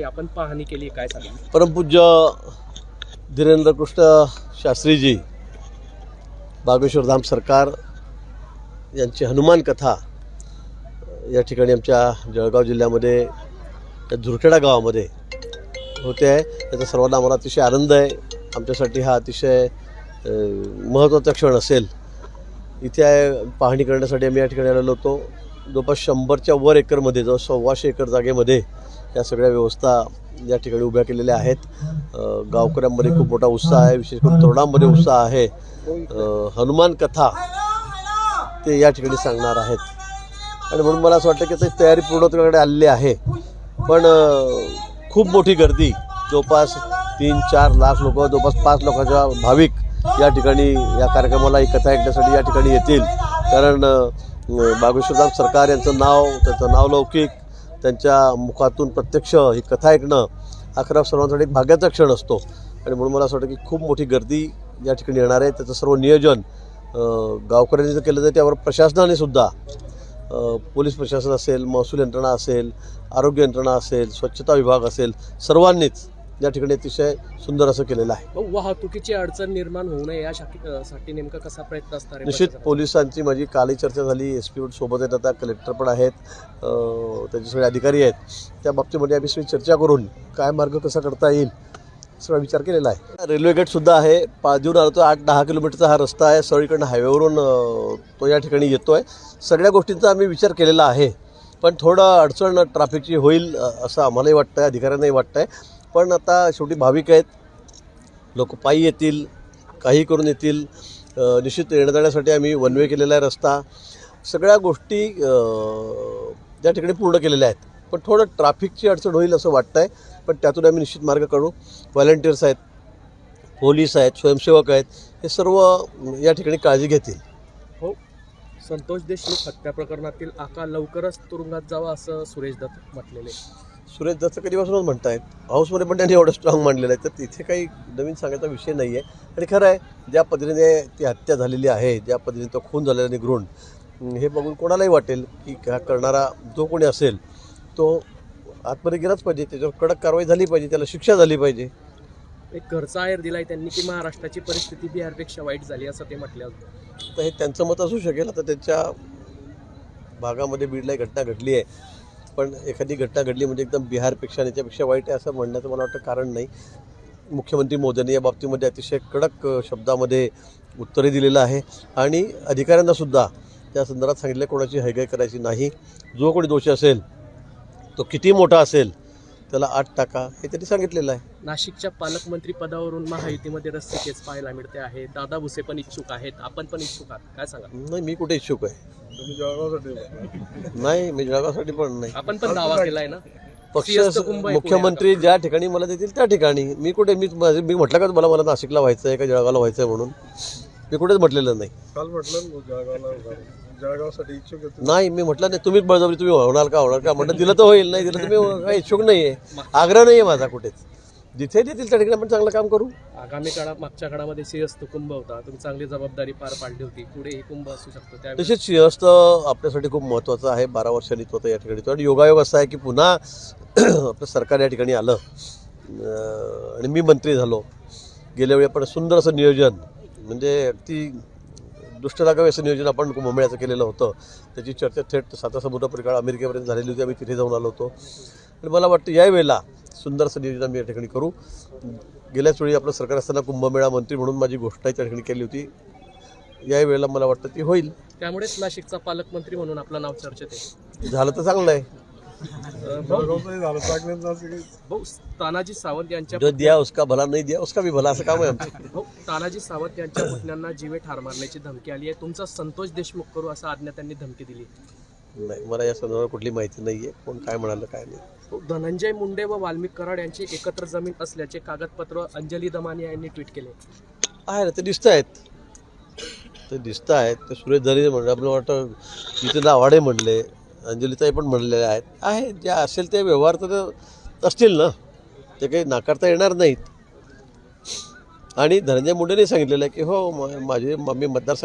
मध्ये आपण पाहणी केली काय सांगा? परमपूज्य धीरेंद्र कृष्ण शास्त्रीजी बागेश्वर धाम सरकार यांची हनुमान कथा या ठिकाणी आमच्या जळगाव जिल्ह्यामध्ये या झुरखेडा गावामध्ये होते आहे. त्याचा सर्वांना आम्हाला अतिशय आनंद आहे. आमच्यासाठी हा अतिशय महत्त्वाचा क्षण असेल. इथे पाहणी करण्यासाठी आम्ही या ठिकाणी आलेलो होतो. जवळपास शंभरच्या वर एकरमध्ये जवळ सव्वाशे एकर जागेमध्ये या सगळ्या व्यवस्था या ठिकाणी उभ्या केलेल्या आहेत. गावकऱ्यांमध्ये खूप मोठा उत्साह आहे विशेष करून तरुणांमध्ये उत्साह आहे. हनुमान कथा ते या ठिकाणी सांगणार आहेत. आणि म्हणून मला असं वाटतं की ते तयारी पूर्णत्वाकडे आलेली आहे. पण खूप मोठी गर्दी. जवळपास तीन चार लाख लोक जवळपास पाच लोकांच्या भाविक या ठिकाणी या कार्यक्रमाला ही कथा ऐकण्यासाठी या ठिकाणी येतील. कारण अ, बागेश्वरधाम सरकार यांचं नाव त्यांचं नावलौकिक त्यांच्या मुखातून प्रत्यक्ष ही कथा ऐकणं हा खरा सर्वांसाठी एक भाग्याचा क्षण असतो. आणि म्हणून मला असं वाटतं की खूप मोठी गर्दी या ठिकाणी येणार आहे. त्याचं सर्व नियोजन गावकऱ्यांनी जर केलं तर त्यावर प्रशासनाने सुद्धा पोलीस प्रशासन असेल महसूल यंत्रणा असेल आरोग्य यंत्रणा असेल स्वच्छता विभाग असेल सर्वांनीच या ठिकाणी अतिशय सुंदर असं केलेलं आहे. वाहतुकीची अडचण निर्माण होऊ नये यासाठी साठी नेमका कसा प्रयत्न असणार निश्चित? पोलिसांची माझी कालही चर्चा झाली. एस पी सोबत आहेत आता कलेक्टर पण आहेत त्यांचे सगळे अधिकारी आहेत. त्या बाबतीमध्ये आम्ही सगळी चर्चा करून काय मार्ग कसा करता येईल सगळा विचार केलेला आहे. रेल्वे गेटसुद्धा आहे. पाचजून आलो आठ दहा किलोमीटरचा हा रस्ता आहे. सगळीकडनं हायवेवरून तो या ठिकाणी येतो आहे सगळ्या गोष्टींचा आम्ही विचार केलेला आहे. पण थोडं अडचण ट्रॅफिकची होईल असं आम्हालाही वाटतं आहे अधिकाऱ्यांनाही वाटतं आहे पण आता शेवटी भाविक आहेत. लोक पायी येतील काही करून येतील. निश्चित येण्या जाण्यासाठी आम्ही वन वे केलेला आहे रस्ता. सगळ्या गोष्टी त्या ठिकाणी पूर्ण केलेल्या आहेत. पण थोडं ट्रॅफिकची अडचण होईल असं वाटतं आहे पण त्यातून आम्ही निश्चित मार्ग काढू. व्हॉलेंटियर्स आहेत पोलीस आहेत स्वयंसेवक आहेत. हे सर्व या ठिकाणी काळजी घेतील. हो. संतोष देशमुख हत्या प्रकरणातील आका लवकरच तुरुंगात जावा असं सुरेश दत्त म्हटलेले. सुरेश दत्त कधीपासूनच म्हणतायत. हाऊसमध्ये पण त्यांनी एवढं स्ट्रॉंग मांडलेलं आहे. तर तिथे काही नवीन सांगायचा विषय नाही आहे आणि खरं आहे ज्या पद्धतीने ती हत्या झालेली आहे ज्या पद्धतीने तो खून झालेला निघरून अं, हे बघून कोणालाही वाटेल की हा करणारा जो कोणी असेल तो आतमध्ये गेलाच पाहिजे. त्याच्यावर कडक कारवाई झाली पाहिजे. त्याला शिक्षा झाली पाहिजे. एक घरचा आहेर दिलाय त्यांनी की महाराष्ट्राची परिस्थिती बिहारपेक्षा वाईट झाली असं ते म्हटले तर हे त्यांचं मत असू शकेल. आता त्यांच्या भागामध्ये बीडला घटना घडली आहे. पण एखादी घटना घडली म्हणजे एकदम बिहारपेक्षा आणि वाईट आहे असं म्हणण्याचं मला वाटतं कारण नाही. मुख्यमंत्री मोदींनी या बाबतीमध्ये अतिशय कडक शब्दामध्ये उत्तरे दिलेलं आहे. आणि अधिकाऱ्यांनासुद्धा त्या संदर्भात सांगितलं कोणाची हैगाई करायची नाही. जो कोणी दोषी असेल तो किती मोठा असेल त्याला आठ टाका हे त्यांनी सांगितलेलं आहे. नाशिकच्या पालकमंत्री पदावरून महायुतीमध्ये रस्सीखेच पाहायला मिळते आहे. दादा भुसे पण इच्छुक आहेत. आपण पण इच्छुक आहात. काय सांगा नाही मी कुठे इच्छुक आहे? नाही मी जळगावसाठी पण नाही. आपण पण दावा केलाय ना? पक्ष सिंहस्थ कुंभ आहे मुख्यमंत्री ज्या ठिकाणी मला देतील त्या ठिकाणी. मी कुठे मी माझे- मी म्हटलं का तुम्हाला मला नाशिकला व्हायचं आहे का जळगावला व्हायचं आहे म्हणून? मी कुठेच म्हटलेलं नाही. काल म्हटलं जळगावला जळगावसाठी इच्छुक आहे नाही मी म्हटलं नाही तुम्हीच बळजबरी तुम्ही होणार का होणार का? म्हटलं दिलं तर होईल नाही दिलं तुम्ही काही इच्छुक नाही आहे आग्रह नाही आहे माझा कुठेच. जिथे देतील त्या ठिकाणी आपण चांगलं काम करू. आगामी काळात मागच्या काळामध्ये सिंहस्थ कुंभ होता. तुम्ही चांगली जबाबदारी पार पाडली होती. पुढे ही कुंभ असू शकतो. त्यावेळी तसेच सिंहस्थ आपल्यासाठी खूप महत्त्वाचं आहे. बारा वर्षांनी तो आता या ठिकाणी येतो आणि योगायोग असा आहे की पुन्हा आपलं सरकार या ठिकाणी आलं. आणि मी मंत्री झालो. गेल्या वेळी आपण सुंदर असं नियोजन म्हणजे अगदी दुष्ट लागावे असं नियोजन आपण कुंभमेळ्याचं केलेलं होतं. त्याची चर्चा थेट साता समुद्र परिकाळ अमेरिकेपर्यंत झालेली होती. आम्ही तिथे जाऊन आलो होतो. आणि मला वाटतं या वेळेला सुंदर नियोजन आम्ही या ठिकाणी करू. गेल्याच वेळी आपलं सरकार असताना कुंभमेळा मंत्री म्हणून माझी घोषणा त्या ठिकाणी केली होती. या वेळेला मला वाटतं ती होईल. त्यामुळेच नाशिकचा पालकमंत्री म्हणून आपलं नाव चर्चेत आहे. झालं तर चांगलं आहे. भाऊ तानाजी सावंत यांच्या जो दिया उसका भला नाही दिया उसका भी भला असं काम आहे आमचं. भाऊ तानाजी सावंत यांच्या पुतण्यांना जीवे ठार मारण्याची धमकी आली आहे. तुमचा संतोष देशमुख करू असं आज्ञा त्यांनी धमकी दिली. नाही मला या संदर्भात कुठली माहिती नाही आहे कोण काय म्हणालं काय नाही. भाऊ, धनंजय मुंडे व वाल्मिक कराड यांची एकत्र जमीन असल्याचे कागदपत्र अंजली दमानी यांनी ट्विट केले. आहे ना ते दिसत आहेत. ते दिसत आहेत. ते सुरेश दरी म्हणलं आपलं वाटतं तिथे आवाडे म्हणले. अंजलीताई पण म्हणलेले आहेत. आहे जे असेल ते व्यवहार तर असतील ना. ते काही नाकारता येणार नाहीत. आणि धनंजय मुंडेने सांगितलेलं आहे की हो म- माझे मम्मी मतदारसंघ